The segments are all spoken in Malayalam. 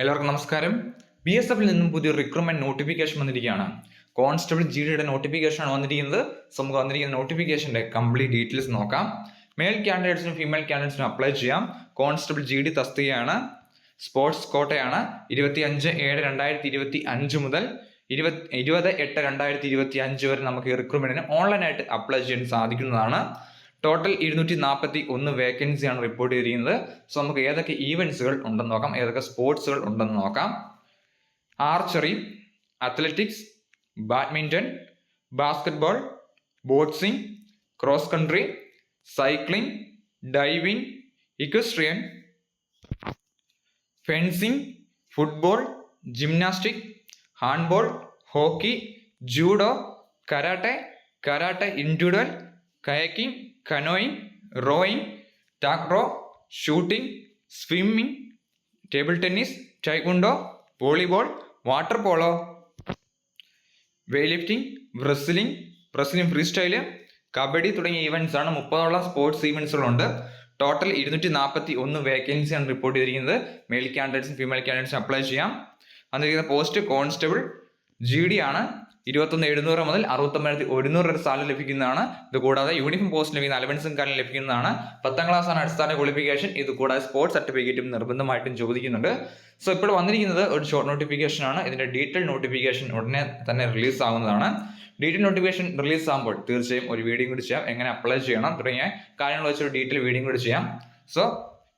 എല്ലാവർക്കും നമസ്കാരം. ബി എസ് എഫിൽ നിന്നും പുതിയ റിക്രൂട്ട്മെന്റ് നോട്ടിഫിക്കേഷൻ വന്നിരിക്കുകയാണ്. കോൺസ്റ്റബിൾ ജി ഡിയുടെ നോട്ടിഫിക്കേഷൻ ആണ് വന്നിരിക്കുന്നത്. നമുക്ക് വന്നിരിക്കുന്ന നോട്ടിഫിക്കേഷന്റെ കംപ്ലീറ്റ് ഡീറ്റെയിൽസ് നോക്കാം. മെയിൽ കാൻഡിഡേറ്റ്സിനും ഫീമെയിൽ കാൻഡിഡേറ്റ്സിനും അപ്ലൈ ചെയ്യാം. കോൺസ്റ്റബിൾ ജി ഡി തസ്തികയാണ്. സ്പോർട്സ് കോട്ടയാണ്. ഇരുപത്തി അഞ്ച് ഏഴ് രണ്ടായിരത്തി ഇരുപത്തി അഞ്ച് മുതൽ ഇരുപത് ഇരുപത് എട്ട് രണ്ടായിരത്തി ഇരുപത്തി അഞ്ച് വരെ നമുക്ക് ഈ റിക്രൂട്ട്മെന്റിന് ഓൺലൈനായിട്ട് അപ്ലൈ ചെയ്യാൻ സാധിക്കുന്നതാണ്. ടോട്ടൽ ഇരുന്നൂറ്റി നാൽപ്പത്തി ഒന്ന് വേക്കൻസിയാണ് റിപ്പോർട്ട് ചെയ്തിരിക്കുന്നത്. സോ നമുക്ക് ഏതൊക്കെ ഈവൻസുകൾ ഉണ്ടെന്ന് നോക്കാം. ഏതൊക്കെ സ്പോർട്സുകൾ ഉണ്ടെന്ന് നോക്കാം. Archery athletics badminton basketball boxing cross country cycling diving equestrian fencing football gymnastic handball hockey judo karate karate individual kayaking canoeing rowing takraw shooting swimming table tennis taekwondo volleyball water polo. Weightlifting wrestling wrestling freestyle kabaddi തുടങ്ങിയ ഇവന്റ്സ് ആണ് മുപ്പതോളം സ്പോർട്സ് ഇവന്റ്സുകളുണ്ട് ടോട്ടൽ ഇരുന്നൂറ്റി നാൽപ്പത്തി ഒന്ന് വേക്കൻസിയാണ് റിപ്പോർട്ട് ചെയ്തിരിക്കുന്നത്. മെയിൽ ക്യാൻഡിഡേറ്റ്സും ഫീമെയിൽ ക്യാൻഡിഡേറ്റ്സും അപ്ലൈ ചെയ്യാം. അന്നിരിക്കുന്ന പോസ്റ്റ് കോൺസ്റ്റബിൾ ജി ഡി ആണ്. ഇരുപത്തൊന്ന് എഴുന്നൂറ് മുതൽ അറുപത്തൊമ്പതിനായിരത്തി ഒരുന്നൂറ് വരെ സാലറി ലഭിക്കുന്നതാണ്. ഇത് കൂടാതെ യൂണിഫോം പോസ്റ്റ് ലഭിക്കുന്ന അലവൻസും കാര്യം ലഭിക്കുന്നതാണ്. പത്താം ക്ലാസ് ആണ് അടിസ്ഥാന ക്വാളിഫിക്കേഷൻ ഇത് കൂടാതെ സ്പോർട്സ് സർട്ടിഫിക്കറ്റും നിർബന്ധമായിട്ടും ചോദിക്കുന്നുണ്ട്. സോ ഇപ്പോൾ വന്നിരിക്കുന്നത് ഒരു ഷോർട്ട് നോട്ടിഫിക്കേഷൻ ആണ്. ഇതിന്റെ ഡീറ്റെയിൽ നോട്ടിഫിക്കേഷൻ ഉടനെ തന്നെ റിലീസ് ആവുന്നതാണ്. ഡീറ്റെയിൽ നോട്ടിഫിക്കേഷൻ റിലീസ് ആകുമ്പോൾ തീർച്ചയായും ഒരു വീഡിയോ കൂടി ചെയ്യാം. എങ്ങനെ അപ്ലൈ ചെയ്യണം തുടങ്ങിയ കാര്യങ്ങൾ വെച്ചൊരു ഡീറ്റെയിൽ വീഡിയോ കൂടി ചെയ്യാം. സോ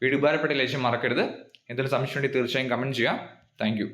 വീഡിയോ ഉപകാരപ്പെട്ട ലക്ഷ്യം മറക്കരുത്. എന്തെങ്കിലും സംശയം ഉണ്ടെങ്കിൽ തീർച്ചയായും കമന്റ് ചെയ്യാം. താങ്ക്